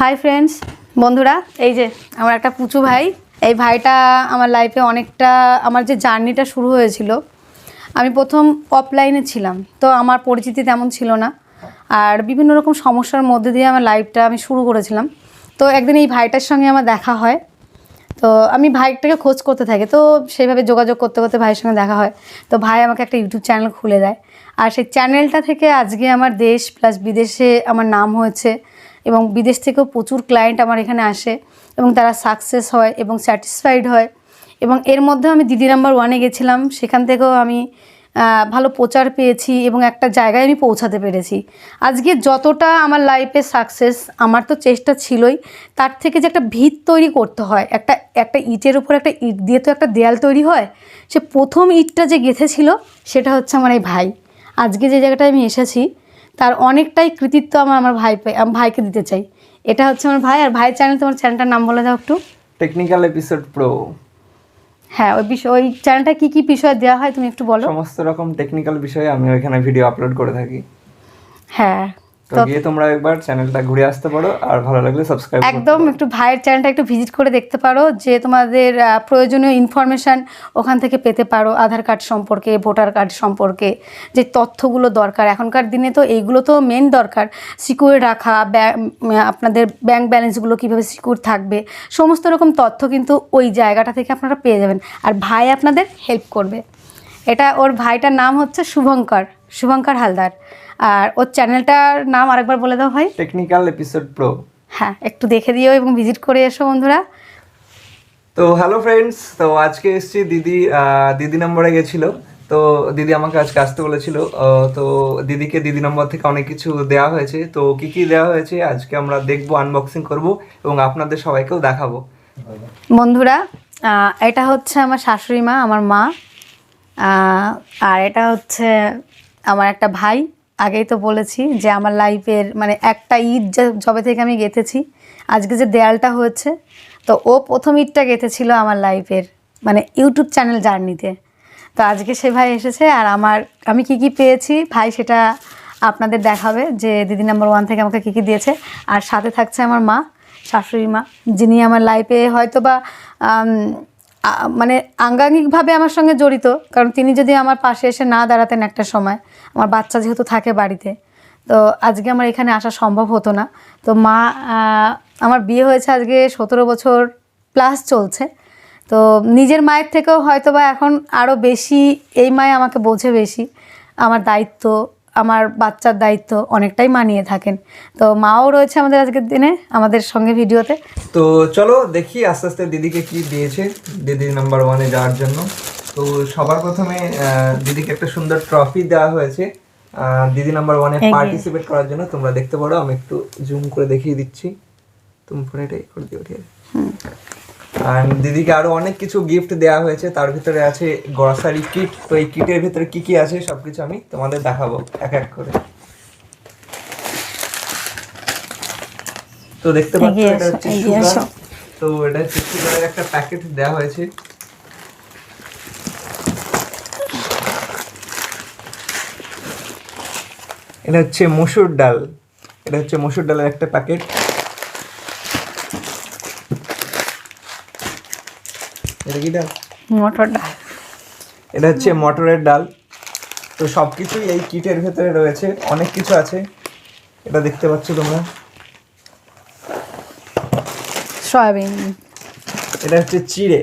Hi friends বন্ধুরা, এই যে আমার একটা পুচু ভাই, এই ভাইটা আমার লাইফে অনেকটা, আমার যে জার্নিটা শুরু হয়েছিল, আমি প্রথম অফলাইনে ছিলাম, তো আমার পরিচিতি তেমন ছিল না। আর বিভিন্ন রকম সমস্যার মধ্যে দিয়ে আমার লাইফটা আমি শুরু করেছিলাম। তো একদিন এই ভাইটার সঙ্গে আমার দেখা হয়। তো আমি ভাইটাকে খোঁজ করতে থাকি, তো সেইভাবে যোগাযোগ করতে করতে ভাইয়ের সঙ্গে দেখা হয়। তো ভাই আমাকে একটা ইউটিউব চ্যানেল খুলে দেয়। আর সেই চ্যানেলটা থেকে আজকে আমার দেশ প্লাস বিদেশে আমার নাম হয়েছে। এবং বিদেশ থেকেও প্রচুর ক্লায়েন্ট আমার এখানে আসে এবং তারা সাকসেস হয় এবং স্যাটিসফাইড হয়। এবং এর মধ্যে আমি দিদি নাম্বার ওয়ানে গেছিলাম, সেখান থেকেও আমি ভালো প্রচার পেয়েছি এবং একটা জায়গায় আমি পৌঁছাতে পেরেছি। আজকে যতটা আমার লাইফে সাকসেস আমার তো চেষ্টা ছিলই, তার থেকে যে একটা ভিত তৈরি করতে হয়, একটা একটা ইটের উপর একটা ইট দিয়ে তো একটা দেয়াল তৈরি হয়, সে প্রথম ইটটা যে গেঁথেছিল, সেটা হচ্ছে আমার এই ভাই। আজকে যে জায়গাটায় আমি এসেছি তার অনেকটাই কৃতিত্ব আমার আমার ভাই আমি ভাইকে দিতে চাই। এটা হচ্ছে আমার ভাই আর ভাই চ্যানেল তোমার চ্যানেলটার নাম বলে দাও একটু। টেকনিক্যাল এপিসোড প্রো হ্যাঁ ওই বিষয় ওই চ্যানেলটা কী কী বিষয় দেওয়া হয় তুমি একটু বলো। সমস্ত রকম টেকনিক্যাল বিষয়ে আমি ওইখানে ভিডিও আপলোড করে থাকি। হ্যাঁ। তো গিয়ে তোমরা একবার চ্যানেলটা ঘুরে আসতে পারো আর ভালো লাগলে সাবস্ক্রাইব একদম একটু ভাইয়ের চ্যানেলটা একটু ভিজিট করে দেখতে পারো যে তোমাদের প্রয়োজনীয় ইনফরমেশান ওখান থেকে পেতে পারো আধার কার্ড সম্পর্কে ভোটার কার্ড সম্পর্কে যে তথ্যগুলো দরকার। এখনকার দিনে তো এইগুলো তো মেন দরকার। সিকিউর রাখা আপনাদের ব্যাংক ব্যালেন্সগুলো কীভাবে সিকিউর থাকবে সমস্ত রকম তথ্য কিন্তু ওই জায়গাটা থেকে আপনারা পেয়ে যাবেন। আর ভাই আপনাদের হেল্প করবে। এটা ওর ভাইটার নাম হচ্ছে শুভঙ্কর শুভঙ্কর হালদার। আর ওর চ্যানেলটার নাম আরেকবার বলে দাও ভাই। Technical episode pro. হ্যাঁ একটু দেখে দিও এবং ভিজিট করে এসো বন্ধুরা। তো হ্যালো ফ্রেন্ডস তো আজকে এসেছি দিদি দিদি নম্বরে গেছিল। তো দিদি আমাকে আজকে আসতে বলেছিল। তো দিদিকে দিদি নম্বর থেকে অনেক কিছু দেওয়া হয়েছে। তো কি কি দেওয়া হয়েছে আজকে আমরা দেখব আনবক্সিং করব এবং আপনাদের সবাইকেও দেখাবো। বন্ধুরা এটা হচ্ছে আমার শাশুড়ি মা আমার মা। আর এটা হচ্ছে আমার একটা ভাই। আগেই তো বলেছি যে আমার লাইফের মানে একটা ঈদ যবে থেকে আমি গেঁথেছি, আজকে যে দেয়ালটা হয়েছে, তো ও প্রথম ঈদটা গেঁথেছিল আমার লাইফের মানে ইউটিউব চ্যানেল জার্নিতে তো আজকে সে ভাই এসেছে আর আমার, আমি কি কি পেয়েছি ভাই সেটা আপনাদের দেখাবে যে দিদি নাম্বার ওয়ান থেকে আমাকে কী কী দিয়েছে। আর সাথে থাকছে আমার মা, শাশুড়ি মা, যিনি আমার লাইফে হয়তো বা মানে আঙ্গাঙ্গিকভাবে আমার সঙ্গে জড়িত, কারণ তিনি যদি আমার পাশে এসে না দাঁড়াতেন একটা সময়, আমার বাচ্চা যেহেতু থাকে বাড়িতে, তো আজকে আমার এখানে আসা সম্ভব হতো না। তো মা আমার বিয়ে হয়েছে আজকে সতেরো বছর প্লাস চলছে। তো নিজের মায়ের থেকেও হয়তো বা এখন আরও বেশি এই মায়ে আমাকে বোঝে বেশি। আমার দায়িত্ব আমার বাচ্চার দায়িত্ব অনেকটাই মানিয়ে থাকেন। তো মাও রয়েছে আমাদের আজকের দিনে আমাদের সঙ্গে ভিডিওতে। তো চলো দেখি আস্তে আস্তে দিদিকে কি দিয়েছে দিদি নাম্বার ওয়ানে যাওয়ার জন্য। তো সবার প্রথমে দিদিকে একটা সুন্দর ট্রফি দেওয়া হয়েছে। দিদি নাম্বার ওয়ানে পার্টিসিপেট করার জন্য তোমরা দেখতে পারো আমি একটু জুম করে দেখিয়ে দিচ্ছি। তুমি ফোনে এটাই করে দিও ঠিক আছে? আর দিদিকে আরও অনেক কিছু গিফট দেওয়া হয়েছে। তার ভিতরে আছে গ্রসারি কিট তো এই কিটের ভিতরে কি কি আছে সবকিছু আমি তোমাদের দেখাবো এক এক করে। তো দেখতে পাচ্ছ এটা হচ্ছে সুগার। তো এটা হচ্ছে সুগারের একটা প্যাকেট দেওয়া হয়েছে। এটা হচ্ছে মসুর ডাল। এটা হচ্ছে মসুর ডালের একটা প্যাকেট এটা কি ডাল? মোটর ডাল। এটা হচ্ছে মটরের ডাল। তো সব কিছুই এই কিটের ভেতরে রয়েছে। অনেক কিছু আছে। এটা দেখতে পাচ্ছ তোমরা। সয়াবিন। এটা হচ্ছে চিড়ে।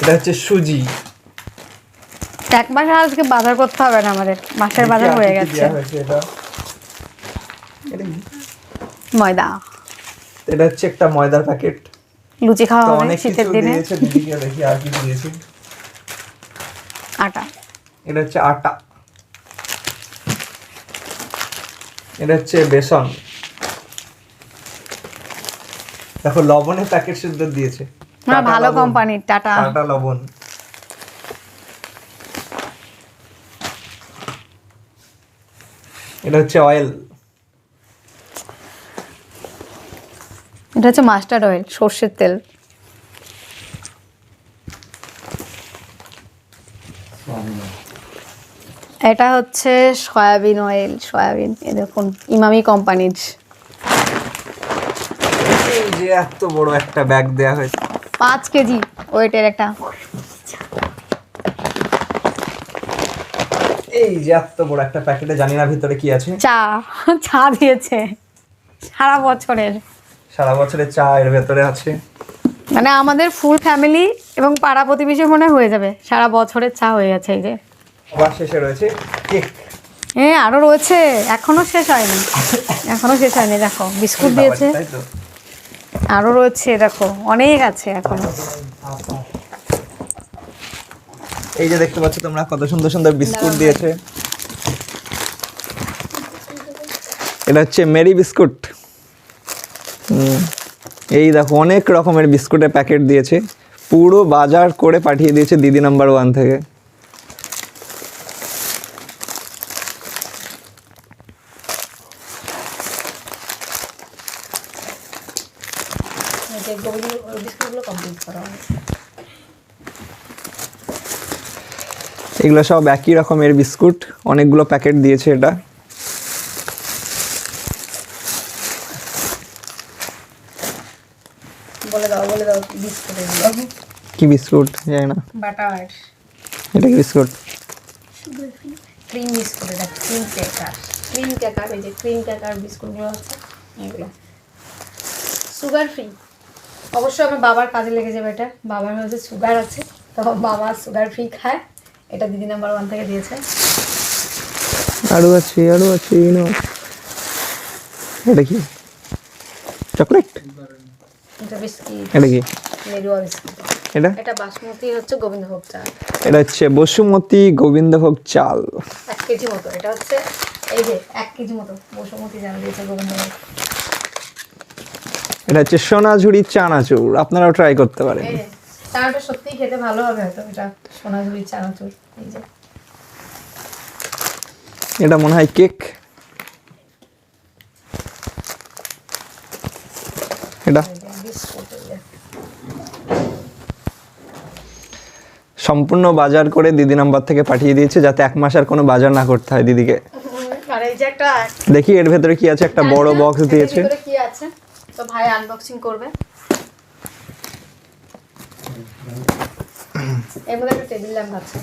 এটা হচ্ছে সুজি। এক মাস আজকে বাজার করতে হবে না আমাদের। মাসের বাজার হয়ে গেছে। এটা? ময়দা। এটা হচ্ছে একটা ময়দার প্যাকেট। লুচি খাওয়া হবে অনেক শীতের দিনে। দিয়েছে দিদিকে দেখি আর কি দিয়েছে। আটা। এটা হচ্ছে আটা। এটা হচ্ছে বেসন। দেখো লবণের প্যাকেট শুদ্ধ দিয়েছে। না ভালো লবণ। কোম্পানির টাটা। টাটা লবণ। এটা হচ্ছে অয়েল এটা হচ্ছে মাস্টার্ড অয়েল সর্ষের তেল। এটা হচ্ছে সয়াবিন অয়েল সয়াবিন এ দেখুন ইমামি কোম্পানির। এই যে এত বড় একটা ব্যাগ দেয়া হয়েছে। পাঁচ কেজি ওয়েটের একটা। এই যে এত বড় একটা প্যাকেটে জানি না ভিতরে কি আছে। চা চা দিয়েছে সারা বছরের। সারা বছরের চা এর ভেতরে আছে। মানে আমাদের ফুল ফ্যামিলি এবং পাড়া প্রতিবেশী মনে হয়ে যাবে। সারা বছরের চা হয়ে গেছে এই যে। আবার শেষে রয়েছে কেক। এ আরও রয়েছে। এখনও শেষ হয়নি। এখনও শেষ হয়নি দেখো। বিস্কুট দিয়েছে। আরও রয়েছে দেখো। অনেক আছে এখনও। এই যে দেখতে পাচ্ছ তোমরা কত সুন্দর সুন্দর বিস্কুট দিয়েছে। এটা হচ্ছে মেরি বিস্কুট। এই দেখো, অনেক রকমের বিস্কুটের প্যাকেট দিয়েছে। পুরো বাজার করে পাঠিয়ে দিয়েছে দিদি নাম্বার ওয়ান থেকে। এগুলো সব একই রকমের বিস্কুট, অনেকগুলো প্যাকেট দিয়েছে এটা। বলে দাও বলে দাও বিস্কুট এগুলো। কি বিস্কুট? জানি না। বাটার। এটা কি বিস্কুট? ক্রিম বিস্কুট এটা ক্রিম ক্যাকার ক্রিম ক্যাকার এই যে ক্রিম ক্যাকার বিস্কুটগুলো আছে এগুলো। সুগার ফ্রি অবশ্যই আমার বাবার কাজে লেগে যাবে এটা। বাবার হচ্ছে সুগার আছে তো বাবা সুগার ফ্রি খায়। এটা দিদি নাম্বার ওয়ান থেকে দিয়েছে। আরও আছে আরও আছে এটা কি? চকলেট এটা বিস্কিট এটা কি? মেরুয়া বিস্কিট এটা? এটা বাসমতি হচ্ছে গোবিন্দভোগ চাল। এটা হচ্ছে বসুমতী গোবিন্দভোগ চাল। এক কেজি মতো। এটা হচ্ছে এই যে এক কেজি মতো বসুমতি চাল দিয়েছে গোবিন্দভোগ। এটা হচ্ছে সোনাঝুরি চানাচুর। আপনারাও ট্রাই করতে পারেন। চানাটা সত্যিই খেতে ভালো হবে হয়তো এটা সোনাঝুরি চানাচুর। এই যে। এটা মনে হয় কেক। এটা এই যে বিস্কুট এই যে সম্পূর্ণ বাজার করে দিদি নাম্বার থেকে পাঠিয়ে দিয়েছে যাতে এক মাস আর কোনো বাজার না করতে হয় দিদিকে। একটা দেখি এর ভেতরে কি আছে একটা বড় বক্স দিয়েছে। কি আছে? তো ভাই আনবক্সিং করবে। এর মধ্যে একটা টেবিল ল্যাম্প আছে।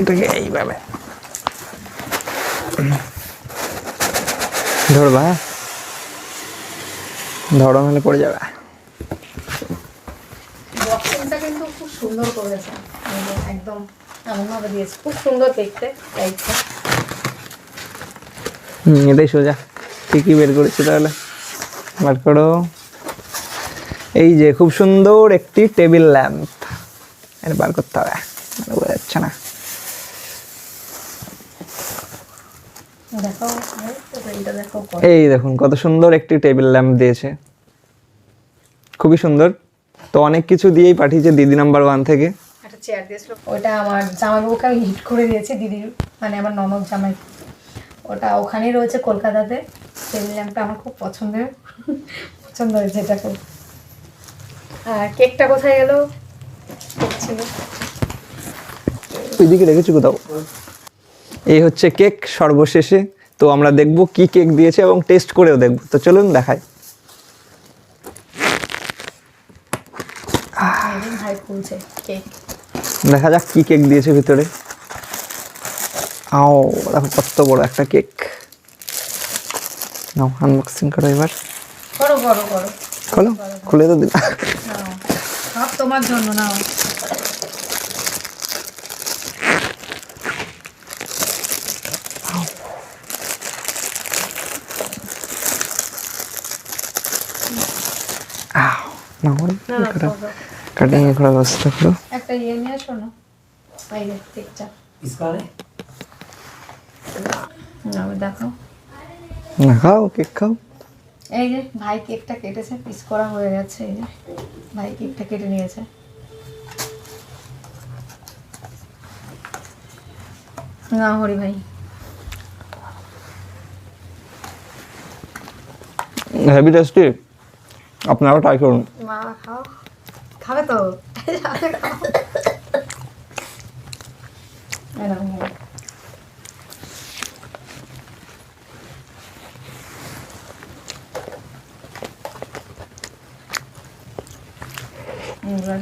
এটাকে এইভাবে। ধরবা। হ্যাঁ? ধরো নাহলে পড়ে যাবে। বক্সিংটা কিন্তু খুব সুন্দর করেছে। একদম এমনভাবে দিয়েছে। খুব সুন্দর দেখতে টাইপটা হুম এটাই সোজা। ঠিকই বের করেছি তাহলে। বার করো। এই যে খুব সুন্দর একটি টেবিল ল্যাম্প। এটা বার করতে হবে। মানে বোঝা যাচ্ছে না। এই তো দেখো এই দেখুন কত সুন্দর একটি টেবিল ল্যাম্প দিয়েছে। খুবই সুন্দর। তো অনেক কিছু দিয়েই পাঠিয়েছে দিদি নাম্বার ওয়ান থেকে। একটা চেয়ার দিয়েছিল। ওটা আমার জামাইবাবুকে আমি হিট করে দিয়েছি দিদির মানে আমার ননদ জামাই। ওটা ওখানেই রয়েছে কলকাতাতে। টেবিল ল্যাম্পটা আমার খুব পছন্দের। পছন্দ হয়েছে এটা খুব আর কেকটা কোথায় গেল? ছিল। ওইদিকে রেখেছি কোথাও? এই হচ্ছে কেক সর্বশেষে। তো আমরা দেখব কি কেক দিয়েছে এবং টেস্ট করেও দেখব। তো চলুন দেখাই। দেখা যাক কি কেক দিয়েছে ভিতরে। আও দেখো কত বড় একটা কেক। নাও আনবক্সিং করো এবার। করো করো করো। খোলো? খুলে তো দিলা নাও সব তোমার জন্য নাও। না না করো করো। কাটিং এ করার ব্যবস্থা করো একটা ইয়ে নিয়ে আসো না। এই যে। কেকটা না দেখো। না খাও কেক খাও। এই যে ভাই কেকটা কেটেছে পিস করা হয়ে গেছে এই যে। ভাই কেকটা কেটে নিয়েছে। না হরি ভাই। হেভি টেস্টি আপনারাও ট্রাই করুন। মা খাও। খাবে তো?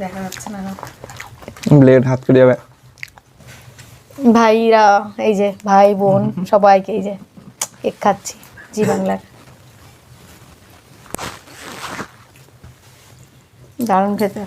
দেখা যাচ্ছে না ব্লেড হাত কেটে যাবে। ভাইরা এই যে ভাই বোন সবাইকে এই যে কেক খাচ্ছি জি বাংলার। দারুণ খেতে